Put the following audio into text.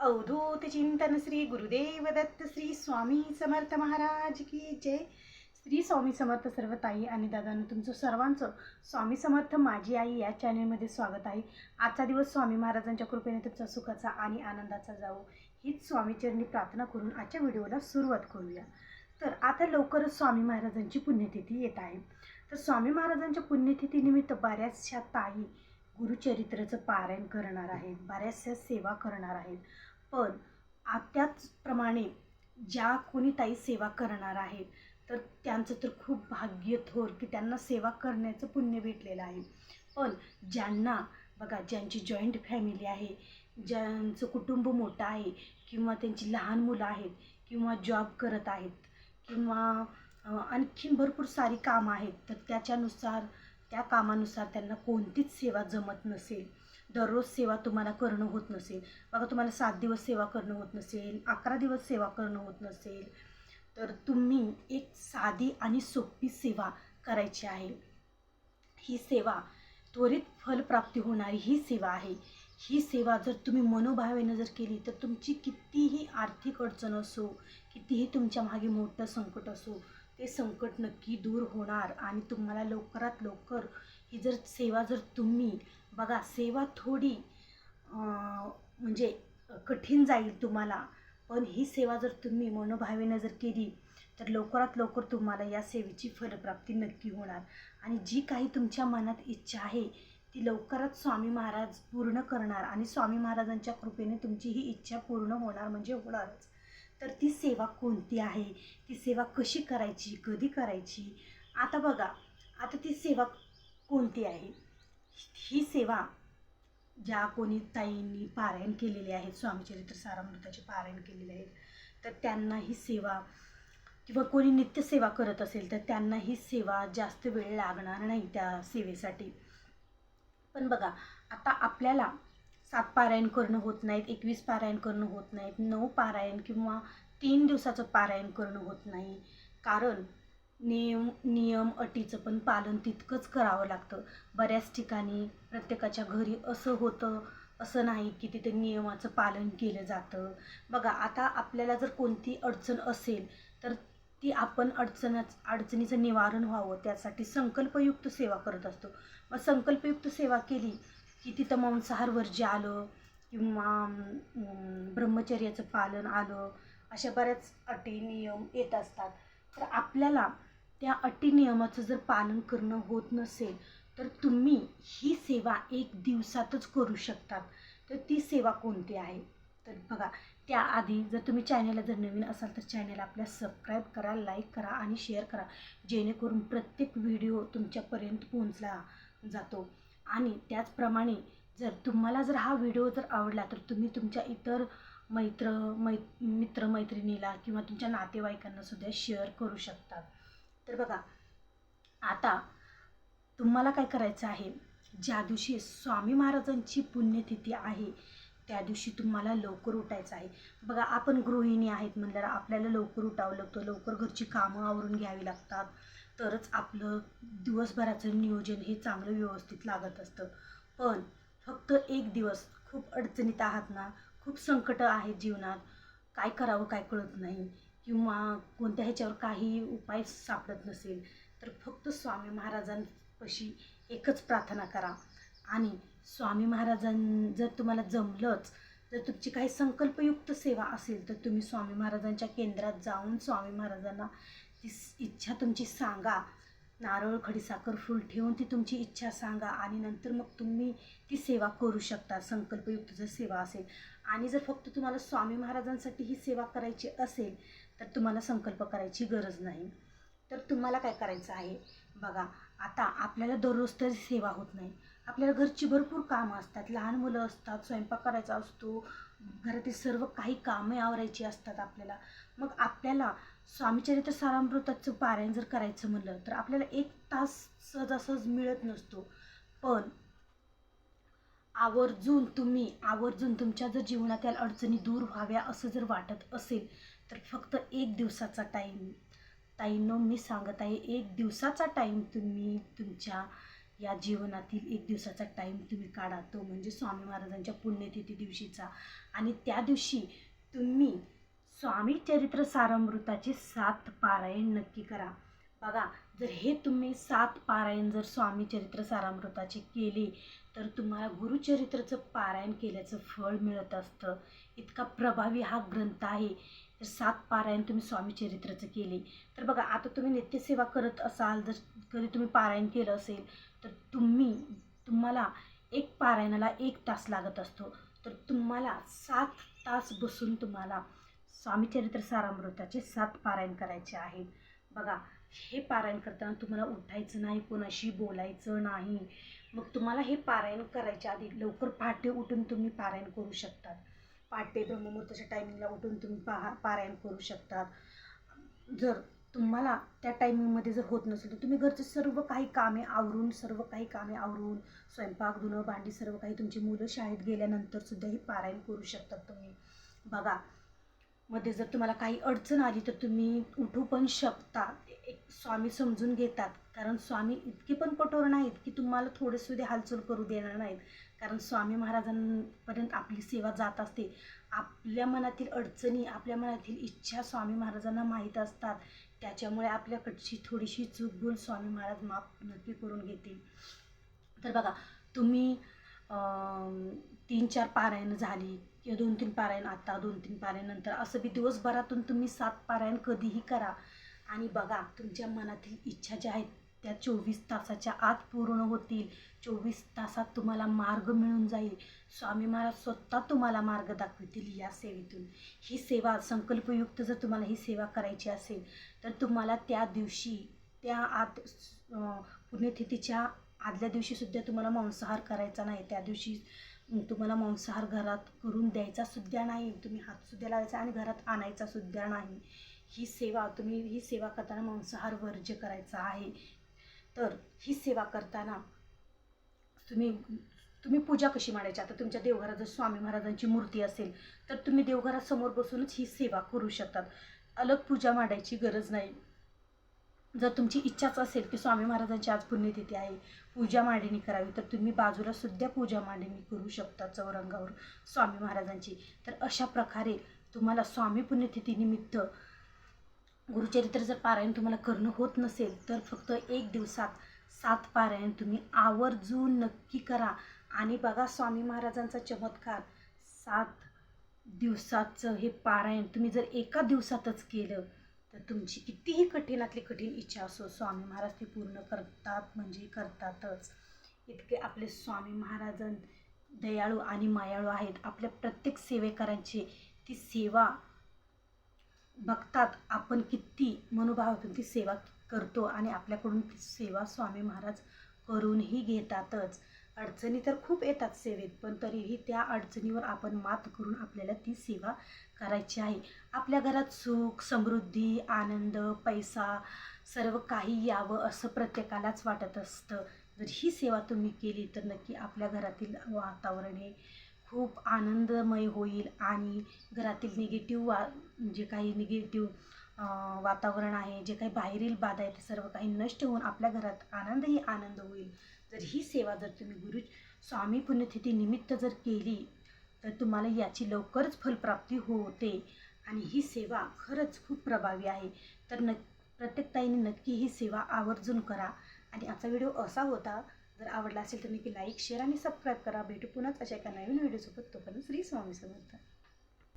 अवधूत चिंतन श्री गुरुदेव दत्त श्री स्वामी समर्थ महाराज की जय. श्री स्वामी समर्थ सर्व ताई आणि दादानं तुमचं सर्वांचं स्वामी समर्थ माझी आई या चॅनलमध्ये स्वागत आहे. आजचा दिवस स्वामी महाराजांच्या कृपेने तुमचा सुखाचा आणि आनंदाचा जावो. हीच स्वामीचरणी प्रार्थना करून आजच्या व्हिडिओला सुरुवात करूया. तर आता लवकरच स्वामी महाराजांची पुण्यतिथी येत आहे. तर स्वामी महाराजांच्या पुण्यतिथीनिमित्त बऱ्याचशा ताई गुरुचरित्राचं पारायण करणार आहेत बऱ्याचशा सेवा करणार आहेत. पण त्याचप्रमाणे ज्या कोणी ताई सेवा करणार आहेत तर त्यांचं तर खूप भाग्य थोर की त्यांना सेवा करण्याचं पुण्य भेटलेलं आहे. पण ज्यांना बघा ज्यांची जॉईंट फॅमिली आहे ज्यांचं कुटुंब मोठं आहे किंवा त्यांची लहान मुलं आहेत किंवा जॉब करत आहेत किंवा आणखीन भरपूर सारी कामं आहेत तर त्याच्यानुसार त्या कामानुसार त्यांना कोणतीच सेवा जमत नसेल. दररोज सेवा तुम्हाला करणं होत नसेल. बघा तुम्हाला सात दिवस सेवा करणं होत नसेल अकरा दिवस सेवा करणं होत नसेल तर तुम्ही एक साधी आणि सोपी सेवा करायची आहे. ही सेवा त्वरित फलप्राप्ती होणारी ही सेवा आहे. ही सेवा जर तुम्ही मनोभावेनं जर केली तर तुमची कितीही आर्थिक अडचण असो कितीही तुमच्या मागे मोठं संकट असो ते संकट नक्की दूर होणार. आणि तुम्हाला लवकरात लवकर ही जर सेवा जर तुम्ही बघा सेवा थोडी म्हणजे कठीण जाईल तुम्हाला. पण ही सेवा जर तुम्ही मनोभावेनं जर केली तर लवकरात लवकर तुम्हाला या सेवेची फलप्राप्ती नक्की होणार. आणि जी काही तुमच्या मनात इच्छा आहे ती लवकरच स्वामी महाराज पूर्ण करणार. आणि स्वामी महाराजांच्या कृपेने तुमची ही इच्छा पूर्ण होणार म्हणजे होणारच. तर ती सेवा कोणती आहे? ती सेवा कशी करायची? कधी करायची? आता बघा आता ती सेवा कोणती आहे? ही सेवा ज्या कोणी ताईंनी पारायण केलेली आहेत स्वामीचरित्र सारामृताचे पारायण केलेले आहेत तर त्यांना ही सेवा किंवा कोणी नित्यसेवा करत असेल तर त्यांना ही सेवा जास्त वेळ लागणार नाही त्या सेवेसाठी. पण बघा आता आपल्याला सात पारायण करणं होत नाहीत एकवीस पारायण करणं होत नाहीत नऊ पारायण किंवा तीन दिवसाचं पारायण करणं होत नाही. कारण नियम नियम अटीचं पण पालन तितकंच करावं लागतं. बऱ्याच ठिकाणी प्रत्येकाच्या घरी असं होतं असं नाही की तिथे नियमाचं पालन केलं जातं. बघा आता आपल्याला जर कोणती अडचण असेल तर ती आपण अडचणच अडचणीचं निवारण व्हावं. त्यासाठी संकल्पयुक्त सेवा करत असतो. मग संकल्पयुक्त सेवा केली की तिथं मांसाहार वर्ज्य आलं किंवा ब्रह्मचर्याचं पालन आलं अशा बऱ्याच अटी नियम येत असतात. तर आपल्याला त्या अटी नियमाचं जर पालन करणं होत नसेल तर तुम्ही ही सेवा एक दिवसातच करू शकतात. तर ती सेवा कोणती आहे? तर बघा त्याआधी जर तुम्ही चॅनलला जर नवीन असाल तर चॅनल आपल्या सबस्क्राईब करा लाईक करा आणि शेअर करा. जेणेकरून प्रत्येक व्हिडिओ तुमच्यापर्यंत पोहोचला जातो. आणि त्याचप्रमाणे जर तुम्हाला जर हा व्हिडिओ जर आवडला तर तुम्ही तुमच्या इतर मैत्र मै मित्रमैत्रिणीला किंवा तुमच्या नातेवाईकांना सुद्धा शेअर करू शकतात तर बघा आता तुम्हाला काय करायचं आहे? ज्या दिवशी स्वामी महाराजांची पुण्यतिथी आहे त्या दिवशी तुम्हाला लवकर उठायचं आहे. बघा आपण गृहिणी आहेत म्हणल्यावर आपल्याला लवकर उठावं लागतं. लवकर घरची कामं आवरून घ्यावी लागतात. तरच आपलं दिवसभराचं नियोजन हे चांगलं व्यवस्थित लागत असतं. पण फक्त एक दिवस खूप अडचणीत आहात ना खूप संकटं आहेत जीवनात काय करावं काय कळत नाही किंवा कोणत्या ह्याच्यावर काही उपाय सापडत नसेल तर फक्त स्वामी महाराजांपाशी एकच प्रार्थना करा. आणि स्वामी महाराजां जर तुम्हाला जमलंच जर तुमची काही संकल्पयुक्त सेवा असेल तर तुम्ही स्वामी महाराजांच्या केंद्रात जाऊन स्वामी महाराजांना ती इच्छा तुमची सांगा. नारळ खडीसाखर फुल ठेवून ती तुमची इच्छा सांगा. आणि नंतर मग तुम्ही ती सेवा करू शकता. संकल्पयुक्त जर सेवा असेल. आणि जर फक्त तुम्हाला स्वामी महाराजांसाठी ही सेवा करायची असेल तर तुम्हाला संकल्प करायची गरज नाही. तर तुम्हाला काय करायचं आहे? बघा आता आपल्याला दररोज तर सेवा होत नाही. आपल्याला घरची भरपूर कामं असतात. लहान मुलं असतात स्वयंपाक करायचा असतो. घरातील सर्व काही कामे आवरायची असतात आपल्याला. मग आपल्याला स्वामीचरित्र सारामृताचं पारायण जर करायचं म्हणलं तर आपल्याला एक तास सहजासहज मिळत नसतो. पण आवर्जून तुम्ही आवर्जून तुमच्या जर जीवनातील अडचणी दूर व्हाव्या असं जर वाटत असेल तर फक्त एक दिवसाचा टाईम ताईंनो मी सांगत आहे एक दिवसाचा टाईम तुम्ही तुमच्या या जीवनातील एक दिवसाचा टाईम तुम्ही काढा. तो म्हणजे स्वामी महाराजांच्या पुण्यतिथी दिवशीचा. आणि त्या दिवशी तुम्ही स्वामी चरित्र सारामृताचे सात पारायण नक्की करा. बघा जर हे तुम्ही सात पारायण जर स्वामी चरित्र सारामृताचे केले तर तुम्हाला गुरुचरित्रचं पारायण केल्याचं फळ मिळत असतं. इतका प्रभावी हा ग्रंथ आहे. तर सात पारायण तुम्ही स्वामी चरित्रचं केले. तर बघा आता तुम्ही नित्यसेवा करत असाल जर कधी तुम्ही पारायण केलं असेल तर तुम्ही तुम्हाला एक पारायणाला एक तास लागत असतो. तर तुम्हाला सात तास बसून तुम्हाला स्वामीचरित्र सारामृताचे सात पारायण करायचे आहेत. बघा हे पारायण करताना तुम्हाला उठायचं नाही कोणाशी बोलायचं नाही. मग तुम्हाला हे पारायण करायच्या आधी लवकर पहाटे उठून तुम्ही पारायण करू शकतात. पहाटे ब्रह्ममुहूर्ताच्या टायमिंगला उठून तुम्ही पहा पारायण करू शकतात. जर तुम्हाला त्या टायमिंगमध्ये जर होत नसेल तर तुम्ही घरचे सर्व काही कामे आवरून सर्व काही कामे आवरून स्वयंपाक धुणं भांडी सर्व काही तुमची मुलं शाळेत गेल्यानंतरसुद्धा ही पारायण करू शकतात तुम्ही. बघा मध्ये जर तुम्हाला काही अडचण आली तर तुम्ही उठू पण शकता. एक स्वामी समजून घेतात. कारण स्वामी इतके पण कठोर नाहीत की तुम्हाला थोडे सुद्धा हालचाल करू देणार नाहीत. कारण स्वामी महाराजांपर्यंत आपली सेवा जात असते. आपल्या मनातील अडचणी आपल्या मनातील इच्छा स्वामी महाराजांना माहीत असतात. त्याच्यामुळे आपल्याकडची थोडीशी चूक भूल स्वामी महाराज माफ नक्की करून घेतील. तर बघा तुम्ही तीन चार पारायण झाली किंवा दोन तीन पारायण आता दोन तीन पारायण नंतर. असं बी दिवसभरातून तुम्ही सात पारायण कधीही करा. आणि बघा तुमच्या मनातील इच्छा ज्या आहेत त्या चोवीस तासाच्या आत पूर्ण होतील. चोवीस तासात तुम्हाला मार्ग मिळून जाईल. स्वामी महाराज स्वतः तुम्हाला मार्ग दाखवतील या सेवेतून. ही सेवा संकल्पयुक्त जर तुम्हाला ही सेवा करायची असेल तर तुम्हाला त्या दिवशी त्या आत पुण्यतिथीच्या आदल्या दिवशीसुद्धा तुम्हाला मांसाहार करायचा नाही. त्या दिवशी तुम्हाला मांसाहार घरात करून द्यायचा सुद्धा नाही. तुम्ही हातसुद्धा लावायचा आणि घरात आणायचा सुद्धा नाही. ही सेवा तुम्ही ही सेवा करताना मांसाहार वर्ज्य करायचा आहे. तर ही सेवा करताना तुम्ही तुम्ही पूजा कशी मांडायची? आता तुमच्या देवघरात जर स्वामी महाराजांची मूर्ती असेल तर तुम्ही देवघरासमोर बसूनच ही सेवा करू शकतात. अलग पूजा मांडायची गरज नाही. जर तुमची इच्छाच असेल की स्वामी महाराजांची आज पुण्यतिथी आहे पूजा मांडणी करावी तर तुम्ही बाजूला सुद्धा पूजा मांडणी करू शकता चौरंगावर स्वामी महाराजांची. तर अशा प्रकारे तुम्हाला स्वामी पुण्यतिथीनिमित्त गुरुचरित्र जर पारायण तुम्हाला करणं होत नसेल तर फक्त एक दिवसात सात पारायण तुम्ही आवर्जून नक्की करा. आणि बघा स्वामी महाराजांचा चमत्कार सात दिवसाचं हे पारायण तुम्ही जर एका दिवसातच केलं तर तुमची कितीही कठीणातली कठीण इच्छा असो स्वामी महाराज ती पूर्ण करतात म्हणजे करतातच. इतके आपले स्वामी महाराजन दयाळू आणि मायाळू आहेत. आपल्या प्रत्येक सेवेकरांची ती सेवा बघतात. आपण किती मनोभावातून ती सेवा करतो आणि आपल्याकडून ती सेवा स्वामी महाराज करूनही घेतातच. अडचणी तर खूप येतात सेवेत पण तरीही त्या अडचणीवर आपण मात करून आपल्याला ती सेवा करायची आहे. आपल्या घरात सुख समृद्धी आनंद पैसा सर्व काही यावं असं प्रत्येकालाच वाटत असतं. जर ही सेवा तुम्ही केली तर नक्की आपल्या घरातील वातावरण हे खूप आनंदमय होईल आणि घरातील निगेटिव्ह वा जे काही निगेटिव्ह वातावरण आहे जे काही बाहेरील बाधा आहे ते सर्व काही नष्ट होऊन आपल्या घरात आनंदही आनंद होईल. जर ही सेवा जर तुम्ही गुरु स्वामी पुण्यतिथी निमित्त जर केली तर तुम्हाला याची लवकरच फलप्राप्ती होते. आणि ही सेवा खरंच खूप प्रभावी आहे. तर न प्रत्येक ताईने नक्की ही सेवा आवर्जून करा. आणि आजचा व्हिडिओ असा होता जर आवडला असेल तर नक्की लाईक शेअर आणि सबस्क्राईब करा. भेटू पुन्हाच अशा एका नवीन व्हिडिओसोबत. तोपर्यंत श्री स्वामी समर्थ.